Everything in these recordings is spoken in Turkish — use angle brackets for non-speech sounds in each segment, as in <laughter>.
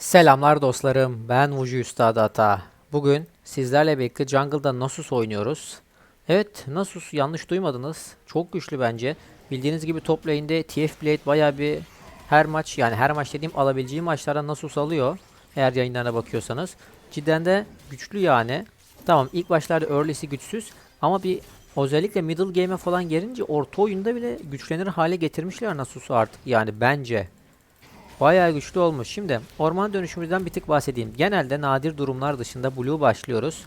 Selamlar dostlarım. Ben Vucu Üstad Ata. Bugün sizlerle birlikte Jungle'da Nasus oynuyoruz. Evet, Nasus yanlış duymadınız. Çok güçlü bence. Bildiğiniz gibi top lane'de TF Blade baya bir her maç yani her maç dediğim alabileceği maçlarda Nasus alıyor. Eğer yayınlarına bakıyorsanız. Cidden de güçlü yani. Tamam ilk başlarda early'si güçsüz ama bir özellikle middle game'e falan gelince orta oyunda bile güçlenir hale getirmişler Nasus'u artık yani bence. Bayağı güçlü olmuş. Şimdi orman dönüşümüzden bir tık bahsedeyim. Genelde nadir durumlar dışında blue başlıyoruz.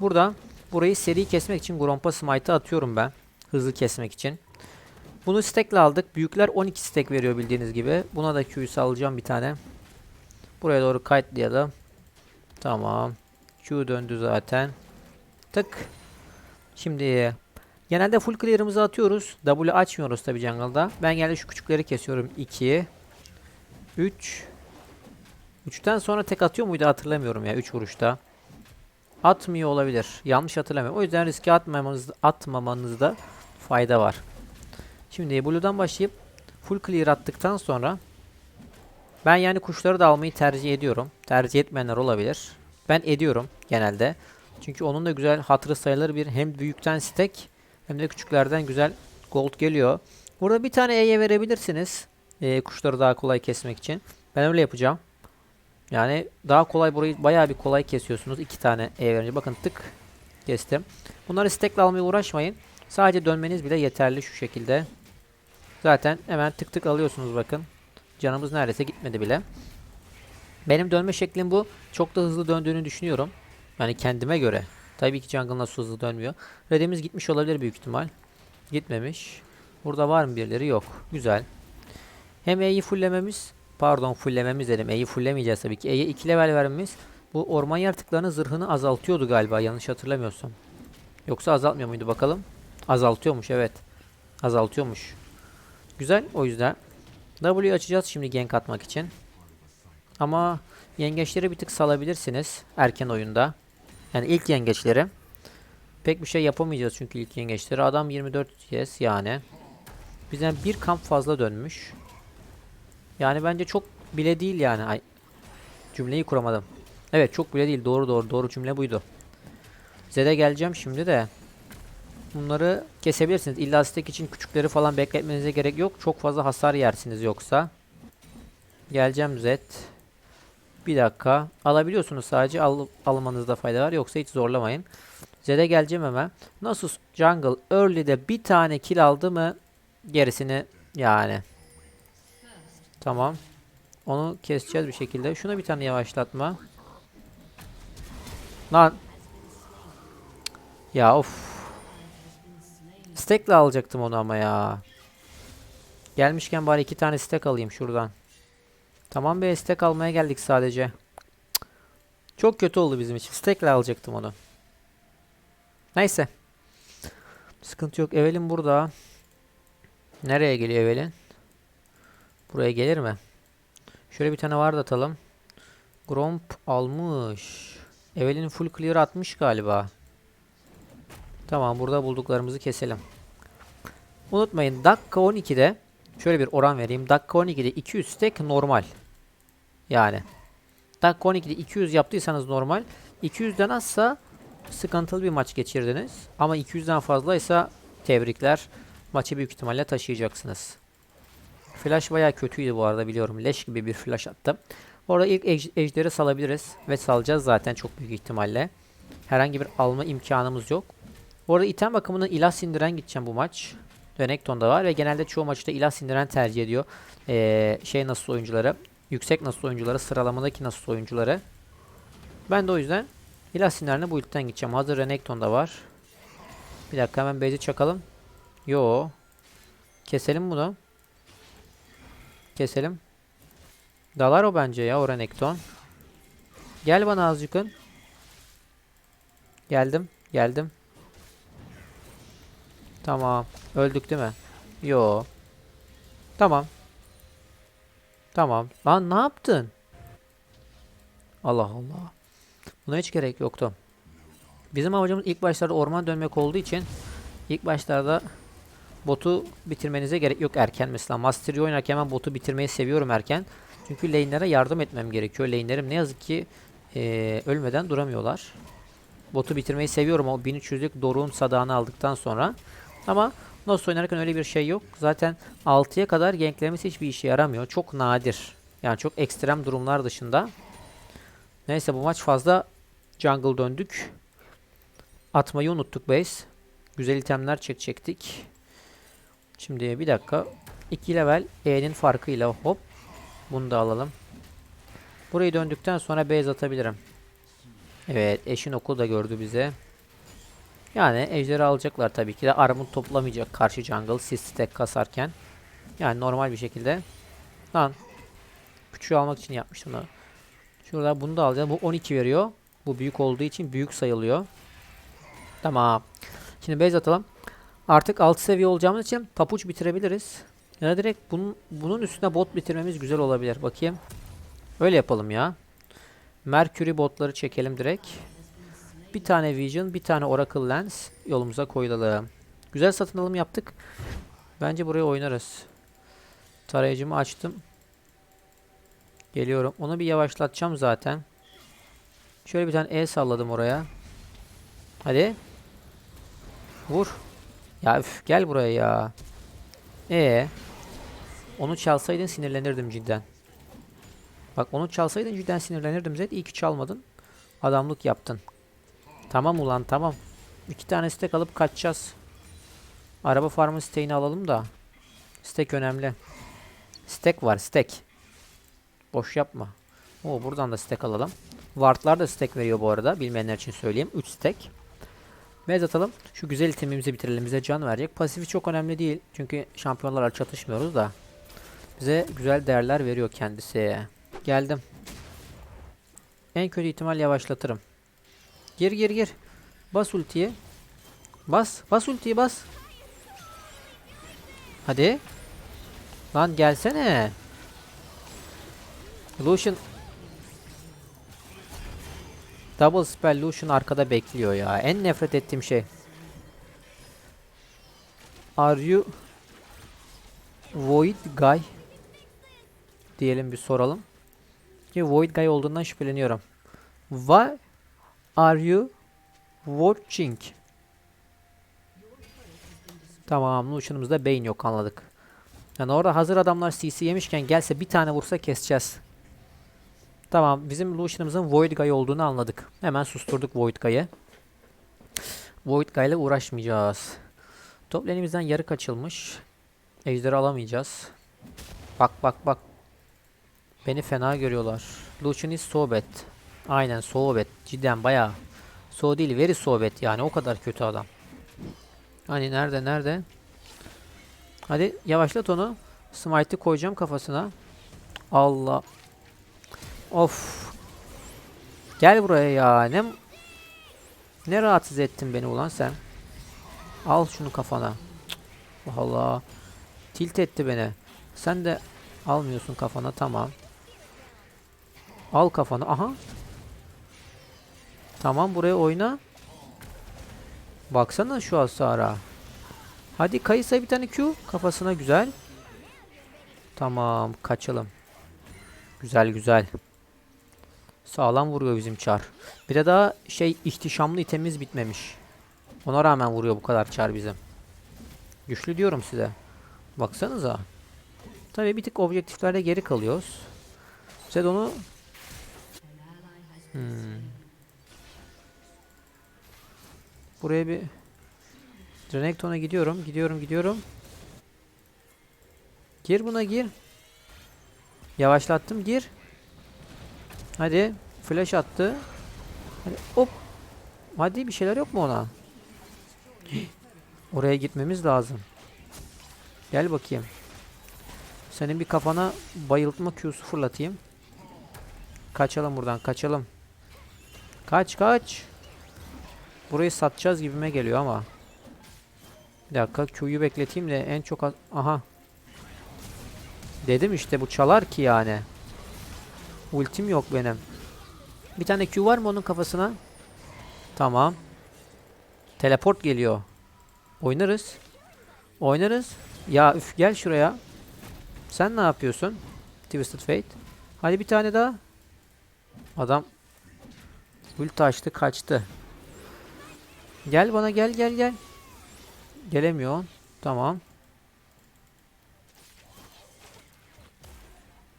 Burada burayı seri kesmek için Grompa Smite'ı atıyorum ben. Hızlı kesmek için. Bunu stack'le aldık. Büyükler 12 stack veriyor bildiğiniz gibi. Buna da Q'yu salacağım bir tane. Buraya doğru kite'layalım. Tamam. Q döndü zaten. Tık. Şimdi genelde full clear'ımızı atıyoruz. W açmıyoruz tabi jungle'da. Ben genelde şu küçükleri kesiyorum. 2 3 3'ten sonra tek atıyor muydu hatırlamıyorum ya 3 vuruşta. Atmıyor olabilir. Yanlış hatırlamıyorum. O yüzden riske atmamanız, atmamanızda fayda var. Şimdi Blue'dan başlayıp full clear attıktan sonra ben yani kuşları da almayı tercih ediyorum. Tercih etmeyenler olabilir. Ben ediyorum genelde. Çünkü onun da güzel hatırı sayılır bir hem büyükten stack hem de küçüklerden güzel gold geliyor. Burada bir tane E'ye verebilirsiniz. Ee, kuşları daha kolay kesmek için. Ben öyle yapacağım. Yani daha kolay burayı bayağı bir kolay kesiyorsunuz. iki tane E verince. Bakın tık kestim. Bunları stack'le almaya uğraşmayın. Sadece dönmeniz bile yeterli şu şekilde. Zaten hemen tık tık alıyorsunuz bakın. Canımız neredeyse gitmedi bile. Benim dönme şeklim bu. Çok da hızlı döndüğünü düşünüyorum. Yani kendime göre. Tabii ki jungle nasıl hızlı dönmüyor. Red'imiz gitmiş olabilir büyük ihtimal. Gitmemiş. Burada var mı birileri? Yok. Güzel. Hem E'yi fulllememiz, pardon fulllememiz dedim. E'yi fullemeyeceğiz tabii ki. E'ye 2 level vermemiz bu orman yaratıklarının zırhını azaltıyordu galiba yanlış hatırlamıyorsam. Yoksa azaltmıyor muydu bakalım? Azaltıyormuş evet. Azaltıyormuş. Güzel o yüzden. W açacağız şimdi gank atmak için. Ama yengeçleri bir tık salabilirsiniz erken oyunda. Yani ilk yengeçleri. Pek bir şey yapamayacağız çünkü ilk yengeçleri. Adam 24 yes yani. Bizden bir kamp fazla dönmüş. Yani bence çok bile değil yani. Ay, cümleyi kuramadım. Evet çok bile değil. Doğru doğru doğru cümle buydu. Z'de geleceğim şimdi de. Bunları kesebilirsiniz. İlla stack için küçükleri falan bekletmenize gerek yok. Çok fazla hasar yersiniz yoksa. Geleceğim Z. Bir dakika. Alabiliyorsunuz sadece. Al almanızda fayda var. Yoksa hiç zorlamayın. Z'de geleceğim hemen. Nasus Jungle Early'de bir tane kill aldı mı gerisini yani Tamam. Onu keseceğiz bir şekilde. Şuna bir tane yavaşlatma. Lan. Ya of. Stack'le alacaktım onu ama ya. Gelmişken bari iki tane stack alayım şuradan. Tamam be stack almaya geldik sadece. Çok kötü oldu bizim için. Stack'le alacaktım onu. Neyse. Sıkıntı yok. Evelyn burada. Nereye geliyor Evelyn? Buraya gelir mi? Şöyle bir tane var da atalım. Gromp almış. Evelyn full clear atmış galiba. Tamam burada bulduklarımızı keselim. Unutmayın dakika 12'de şöyle bir oran vereyim. Dakika 12'de 200 stack normal. Yani. Dakika 12'de 200 yaptıysanız normal. 200'den azsa sıkıntılı bir maç geçirdiniz. Ama 200'den fazlaysa tebrikler. Maçı büyük ihtimalle taşıyacaksınız. Flash bayağı kötüydü bu arada biliyorum. Leş gibi bir flash attım. Orada ilk ej ejderi salabiliriz. Ve salacağız zaten çok büyük ihtimalle. Herhangi bir alma imkanımız yok. Bu arada item bakımından ilah sindiren gideceğim bu maç. Renekton'da var ve genelde çoğu maçta ilah sindiren tercih ediyor. Ee, şey nasıl oyuncuları. Yüksek nasıl oyuncuları. Sıralamadaki nasıl oyuncuları. Ben de o yüzden ilah sindirenle bu ilkten gideceğim. Hazır Renekton'da var. Bir dakika hemen base'i çakalım. Yo. Keselim bunu. Keselim. Dalar o bence ya o Renekton. Gel bana azıcıkın. Geldim. Geldim. Tamam. Öldük değil mi? Yo. Tamam. Tamam. Lan ne yaptın? Allah Allah. Buna hiç gerek yoktu. Bizim amacımız ilk başlarda orman dönmek olduğu için ilk başlarda botu bitirmenize gerek yok erken. Mesela Mastery oynarken ben botu bitirmeyi seviyorum erken. Çünkü lane'lere yardım etmem gerekiyor. Lane'lerim ne yazık ki eee, ölmeden duramıyorlar. Botu bitirmeyi seviyorum o 1300'lük Doruk'un sadağını aldıktan sonra. Ama Nasus oynarken öyle bir şey yok. Zaten 6'ya kadar ganklerimiz hiçbir işe yaramıyor. Çok nadir. Yani çok ekstrem durumlar dışında. Neyse bu maç fazla jungle döndük. Atmayı unuttuk base. Güzel itemler çekecektik. Şimdi bir dakika. 2 level E'nin farkıyla hop. Bunu da alalım. Burayı döndükten sonra base atabilirim. Evet eşin oku da gördü bize. Yani ejderi alacaklar tabii ki de armut toplamayacak karşı jungle siz stack kasarken. Yani normal bir şekilde. Lan. Küçüğü almak için yapmıştım da. Şurada bunu da alacağız. Bu 12 veriyor. Bu büyük olduğu için büyük sayılıyor. Tamam. Şimdi base atalım. Artık 6 seviye olacağımız için papuç bitirebiliriz. Ya da direkt bunun, bunun üstüne bot bitirmemiz güzel olabilir. Bakayım. Öyle yapalım ya. Mercury botları çekelim direkt. Bir tane Vision, bir tane Oracle Lens yolumuza koyalım. Güzel satın alım yaptık. Bence buraya oynarız. Tarayıcımı açtım. Geliyorum. Onu bir yavaşlatacağım zaten. Şöyle bir tane E salladım oraya. Hadi. Vur. Ya üf, gel buraya ya. E. Onu çalsaydın sinirlenirdim cidden. Bak onu çalsaydın cidden sinirlenirdim Zed. İyi ki çalmadın. Adamlık yaptın. Tamam ulan tamam. İki tane stek alıp kaçacağız. Araba farmı steğini alalım da. Stek önemli. Stek var stek. Boş yapma. Oo buradan da stek alalım. Wardlar da stek veriyor bu arada. Bilmeyenler için söyleyeyim. 3 stek. Mez atalım. Şu güzel itemimizi bitirelim. Bize can verecek. Pasifi çok önemli değil. Çünkü şampiyonlarla çatışmıyoruz da. Bize güzel değerler veriyor kendisi. Geldim. En kötü ihtimal yavaşlatırım. Gir gir gir. Bas ultiyi. Bas. Bas ultiyi bas. Hadi. Lan gelsene. Lucian Double spell Lucian arkada bekliyor ya. En nefret ettiğim şey. Are you Void Guy? Diyelim bir soralım. Ki Void Guy olduğundan şüpheleniyorum. Why are you watching? Tamam Lucian'ımızda beyin yok anladık. Yani orada hazır adamlar CC yemişken gelse bir tane vursa keseceğiz. Tamam bizim Lucian'ımızın Void Guy olduğunu anladık. Hemen susturduk Void Guy'ı. Void Guy ile uğraşmayacağız. Top lane'imizden yarı kaçılmış. Ejderi alamayacağız. Bak bak bak. Beni fena görüyorlar. Lucian is so bad. Aynen so bad. Cidden bayağı. So değil very so bad yani o kadar kötü adam. Hani nerede nerede? Hadi yavaşlat onu. Smite'ı koyacağım kafasına. Allah. Of. Gel buraya ya. Ne ne rahatsız ettin beni ulan sen. Al şunu kafana. Cık. Allah. Tilt etti beni. Sen de almıyorsun kafana tamam. Al kafana. Aha. Tamam buraya oyna. Baksana şu hasara. Hadi Kayısa bir tane Q kafasına güzel. Tamam kaçalım. Güzel güzel. Sağlam vuruyor bizim çar. Bir de daha şey ihtişamlı itemiz bitmemiş. Ona rağmen vuruyor bu kadar çar bizim. Güçlü diyorum size. Baksanıza. Tabii bir tık objektiflerde geri kalıyoruz. Zed onu hmm. Buraya bir Renekton'a gidiyorum. Gidiyorum gidiyorum. Gir buna gir. Yavaşlattım gir. Hadi. Flash attı. Hadi hop. Hadi bir şeyler yok mu ona? <gasps> Oraya gitmemiz lazım. Gel bakayım. Senin bir kafana bayıltma Q'su fırlatayım. Kaçalım buradan kaçalım. Kaç kaç. Burayı satacağız gibime geliyor ama. Bir dakika Q'yu bekleteyim de en çok aha. Dedim işte bu çalar ki yani. Ultim yok benim. Bir tane Q var mı onun kafasına? Tamam. Teleport geliyor. Oynarız. Oynarız. Ya üf gel şuraya. Sen ne yapıyorsun? Twisted Fate. Hadi bir tane daha. Adam ulti açtı kaçtı. Gel bana gel gel gel. Gelemiyor. Tamam.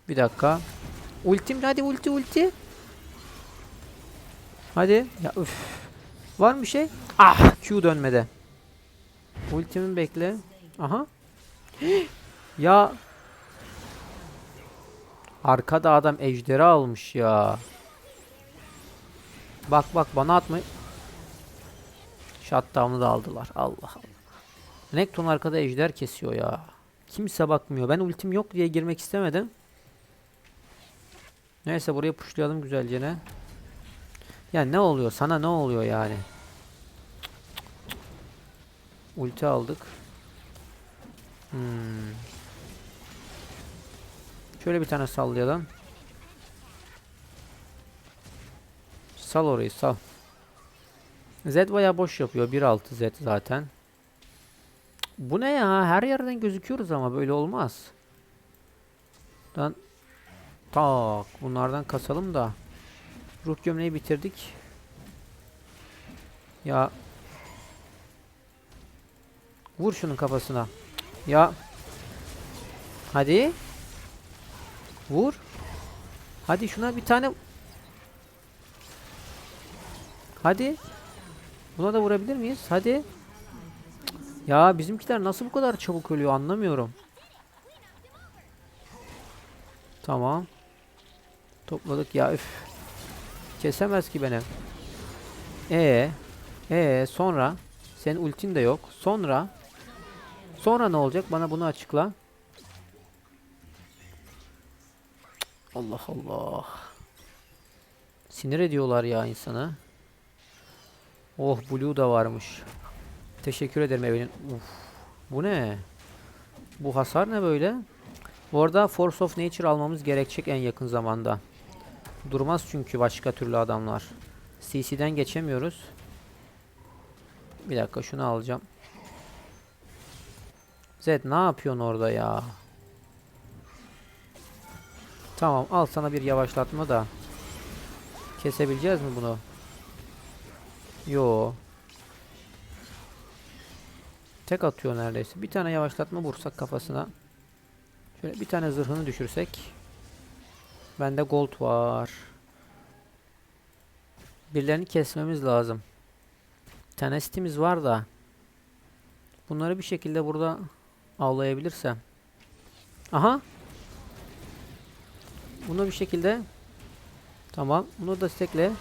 Bir dakika. Ultim hadi ulti ulti. Hadi. Ya üf. Var mı şey? Ah Q dönmedi. Ultimin bekle. Aha. <gasps> ya. Arkada adam ejderi almış ya. Bak bak bana atma. Shutdown'u da aldılar. Allah Allah. Nekton arkada ejder kesiyor ya. Kimse bakmıyor. Ben ultim yok diye girmek istemedim. Neyse buraya pushlayalım güzelce ne. Ya ne oluyor? Sana ne oluyor yani? Ulti aldık. Hmm. Şöyle bir tane sallayalım. Sal orayı sal. Z baya boş yapıyor. 1.6 Z zaten. Bu ne ya? Her yerden gözüküyoruz ama böyle olmaz. Dan tak bunlardan kasalım da. Ruh gömleği bitirdik. Ya Vur şunun kafasına. Ya Hadi. Vur. Hadi şuna bir tane Hadi. Buna da vurabilir miyiz? Hadi. Ya bizimkiler nasıl bu kadar çabuk ölüyor anlamıyorum. Tamam. Topladık ya üf. Kesemez ki beni. Ee, ee sonra senin ultin de yok. Sonra sonra ne olacak? Bana bunu açıkla. Allah Allah. Sinir ediyorlar ya insanı. Oh blue da varmış. Teşekkür ederim evinin. Uf. Bu ne? Bu hasar ne böyle? Bu arada Force of Nature almamız gerekecek en yakın zamanda. Durmaz çünkü başka türlü adamlar. CC'den geçemiyoruz. Bir dakika şunu alacağım. Zed ne yapıyorsun orada ya? Tamam al sana bir yavaşlatma da. Kesebileceğiz mi bunu? Yo. Tek atıyor neredeyse. Bir tane yavaşlatma vursak kafasına. Şöyle bir tane zırhını düşürsek. Bende gold var. Birilerini kesmemiz lazım. Tenacitimiz var da. Bunları bir şekilde burada avlayabilirsem. Aha. Bunu bir şekilde Tamam. Bunu da stekle.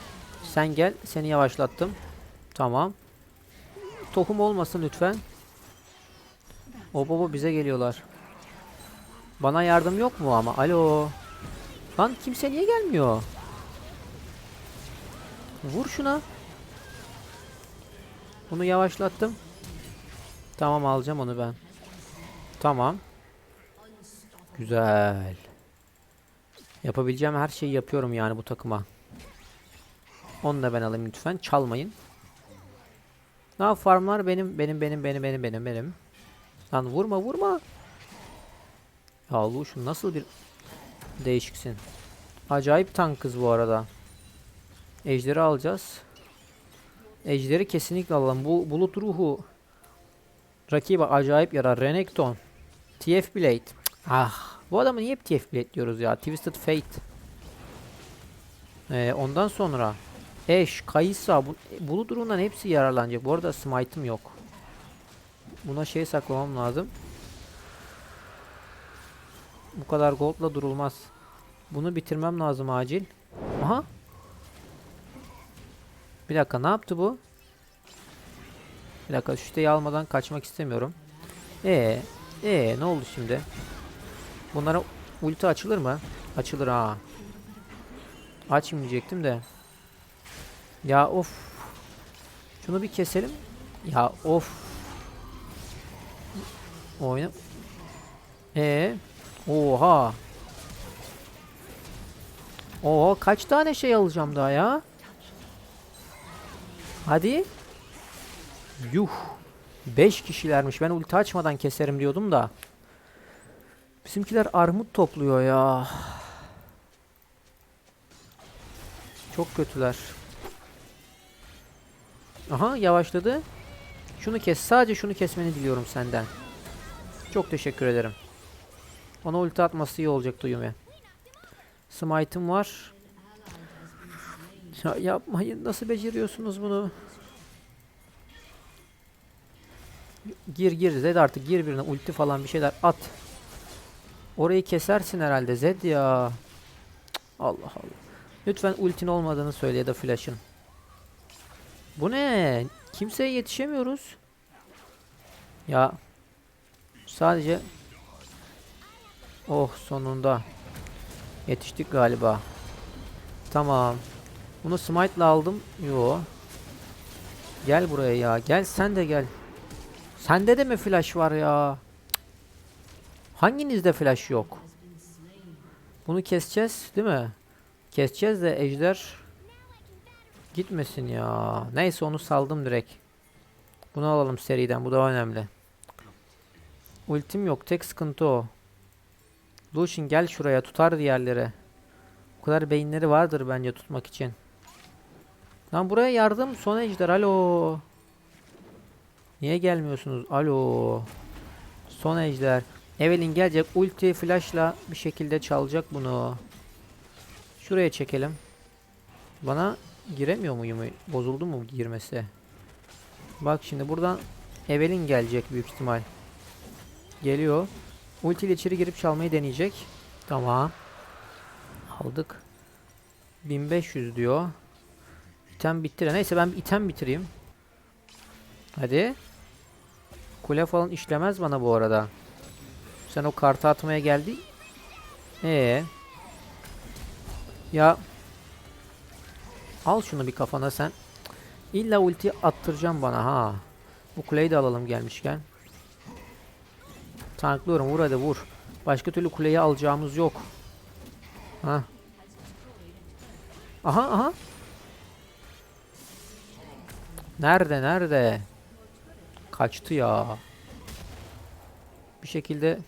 Sen gel. Seni yavaşlattım. Tamam. Tohum olmasın lütfen. O baba bize geliyorlar. Bana yardım yok mu ama? Alo. Lan kimse niye gelmiyor? Vur şuna. Bunu yavaşlattım. Tamam alacağım onu ben. Tamam. Güzel. Yapabileceğim her şeyi yapıyorum yani bu takıma. Onu da ben alayım lütfen. Çalmayın. Ne farmlar benim benim benim benim benim benim benim. Lan vurma vurma. Ya Lucian nasıl bir değişiksin. Acayip tank kız bu arada. Ejderi alacağız. Ejderi kesinlikle alalım. Bu bulut ruhu rakibe acayip yarar. Renekton. TF Blade. Ah. Bu adamı niye hep TF Blade diyoruz ya? Twisted Fate. Ee, ondan sonra Ash, Kaysa, bu, bulut ruhundan hepsi yararlanacak. Bu arada smite'ım yok. Buna şey saklamam lazım. Bu kadar goldla durulmaz. Bunu bitirmem lazım acil. Aha. Bir dakika ne yaptı bu? Bir dakika şu siteyi almadan kaçmak istemiyorum. Ee, ee ne oldu şimdi? Bunlara ulti açılır mı? Açılır ha. Açmayacaktim de. Ya of. Şunu bir keselim. Ya of. Oyna. Ee, oha. Oha kaç tane şey alacağım daha ya? Hadi. Yuh. 5 kişilermiş. Ben ulti açmadan keserim diyordum da. Bizimkiler armut topluyor ya. Çok kötüler. Aha yavaşladı. Şunu kes. Sadece şunu kesmeni diliyorum senden. Çok teşekkür ederim. Ona ulti atması iyi olacaktı Yumi. Smite'ım var. Ya yapmayın. Nasıl beceriyorsunuz bunu? Gir gir Zed artık gir birine ulti falan bir şeyler at. Orayı kesersin herhalde Zed ya. Allah Allah. Lütfen ultin olmadığını söyle ya da flash'ın. Bu ne? Kimseye yetişemiyoruz. Ya sadece Oh sonunda yetiştik galiba. Tamam. Bunu smite'la aldım. Yo. Gel buraya ya. Gel sen de gel. Sende de mi flash var ya? Hanginizde flash yok? Bunu keseceğiz, değil mi? Keseceğiz de ejder gitmesin ya. Neyse onu saldım direkt. Bunu alalım seriden. Bu daha önemli. Ultim yok. Tek sıkıntı o. Lucian gel şuraya. Tutar diğerleri. O kadar beyinleri vardır bence tutmak için. Lan buraya yardım. Son ejder. Alo. Niye gelmiyorsunuz? Alo. Son ejder. Evelyn gelecek. Ulti flashla bir şekilde çalacak bunu. Şuraya çekelim. Bana giremiyor muyum? Bozuldu mu girmesi? Bak şimdi buradan Evelyn gelecek büyük ihtimal. Geliyor. Ulti ile içeri girip çalmayı deneyecek. Tamam. Aldık. 1500 diyor. İtem bitti. Neyse ben bir item bitireyim. Hadi. Kule falan işlemez bana bu arada. Sen o kartı atmaya geldi. Ee. Ya. Al şunu bir kafana sen. İlla ulti attıracağım bana ha. Bu kuleyi de alalım gelmişken. Tanklıyorum vur hadi vur. Başka türlü kuleyi alacağımız yok. Ha. Aha aha. Nerede nerede? Kaçtı ya. Bir şekilde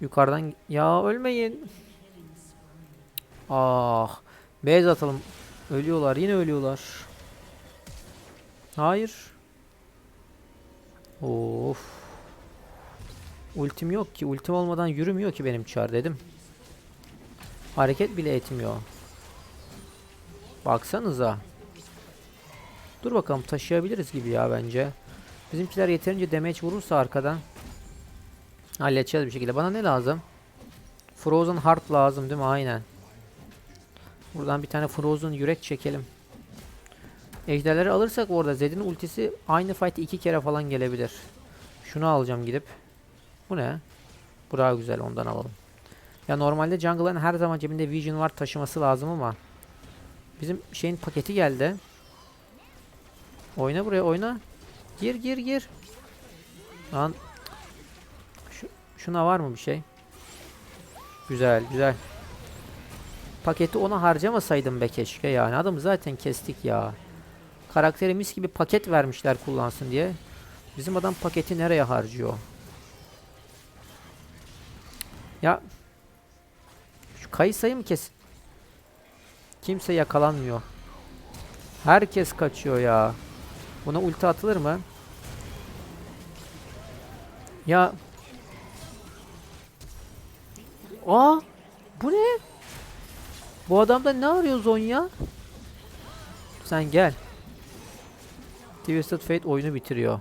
yukarıdan ya ölmeyin. Ah. Beyaz atalım. Ölüyorlar yine ölüyorlar. Hayır. Of. Ultim yok ki. Ultim olmadan yürümüyor ki benim çar dedim. Hareket bile etmiyor. Baksanıza. Dur bakalım taşıyabiliriz gibi ya bence. Bizimkiler yeterince damage vurursa arkadan halledeceğiz bir şekilde. Bana ne lazım? Frozen Heart lazım değil mi? Aynen. Buradan bir tane Frozen yürek çekelim. Ejderleri alırsak orada Zed'in ultisi aynı fight iki kere falan gelebilir. Şunu alacağım gidip. Bu ne? Bu daha güzel ondan alalım. Ya normalde jungle'ın her zaman cebinde Vision var taşıması lazım ama bizim şeyin paketi geldi. Oyna buraya oyna. Gir gir gir. Lan Şu, şuna var mı bir şey? Güzel güzel. Paketi ona harcamasaydım be keşke yani. Adamı zaten kestik ya. Karakteri mis gibi paket vermişler kullansın diye. Bizim adam paketi nereye harcıyor? Ya şu kayısayı mı kes? Kimse yakalanmıyor. Herkes kaçıyor ya. Buna ulti atılır mı? Ya Aa bu ne? Bu adamda ne arıyor Zonya? Sen gel. Twisted Fate oyunu bitiriyor.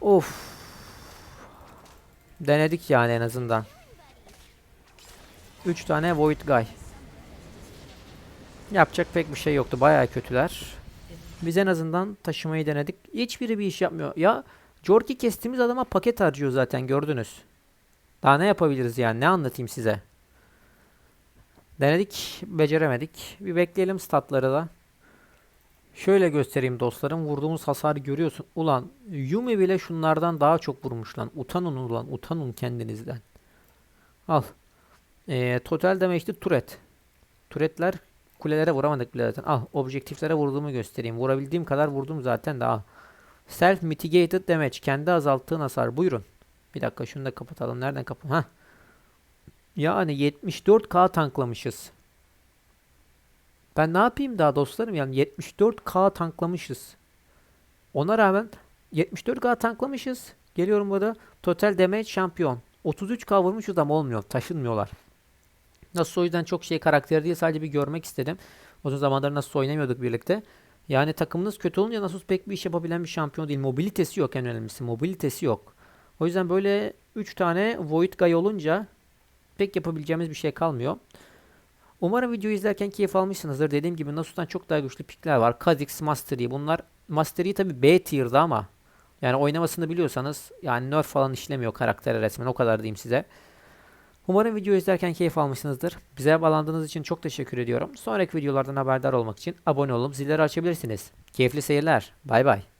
Of. Denedik yani en azından. 3 tane Void Guy. Yapacak pek bir şey yoktu. Bayağı kötüler. Biz en azından taşımayı denedik. Hiçbiri bir iş yapmıyor. Ya Jorki kestiğimiz adama paket harcıyor zaten gördünüz. Daha ne yapabiliriz yani? Ne anlatayım size? Denedik, beceremedik. Bir bekleyelim statları da. Şöyle göstereyim dostlarım. Vurduğumuz hasarı görüyorsun. Ulan Yumi bile şunlardan daha çok vurmuş lan. Utanın ulan. Utanın kendinizden. Al. Ee, total damage'di turret. Turretler kulelere vuramadık bile zaten. Al. Objektiflere vurduğumu göstereyim. Vurabildiğim kadar vurdum zaten daha. Self mitigated damage. Kendi azalttığın hasar. Buyurun. Bir dakika şunu da kapatalım. Nereden kapat? Ha. Yani 74k tanklamışız. Ben ne yapayım daha dostlarım yani 74k tanklamışız. Ona rağmen 74k tanklamışız. Geliyorum burada total damage şampiyon. 33k vurmuşuz ama olmuyor. Taşınmıyorlar. Nasıl o yüzden çok şey karakteri değil sadece bir görmek istedim. Uzun zamandır nasıl oynamıyorduk birlikte. Yani takımınız kötü olunca Nasus pek bir iş yapabilen bir şampiyon değil. Mobilitesi yok en önemlisi. Mobilitesi yok. O yüzden böyle 3 tane Void Guy olunca pek yapabileceğimiz bir şey kalmıyor. Umarım videoyu izlerken keyif almışsınızdır. Dediğim gibi Nasus'tan çok daha güçlü pikler var. Kha'Zix, Mastery bunlar Mastery tabi B tier'da ama yani oynamasını biliyorsanız yani nerf falan işlemiyor karaktere resmen o kadar diyeyim size. Umarım videoyu izlerken keyif almışsınızdır. Bize bağlandığınız için çok teşekkür ediyorum. Sonraki videolardan haberdar olmak için abone olup zilleri açabilirsiniz. Keyifli seyirler. Bay bay.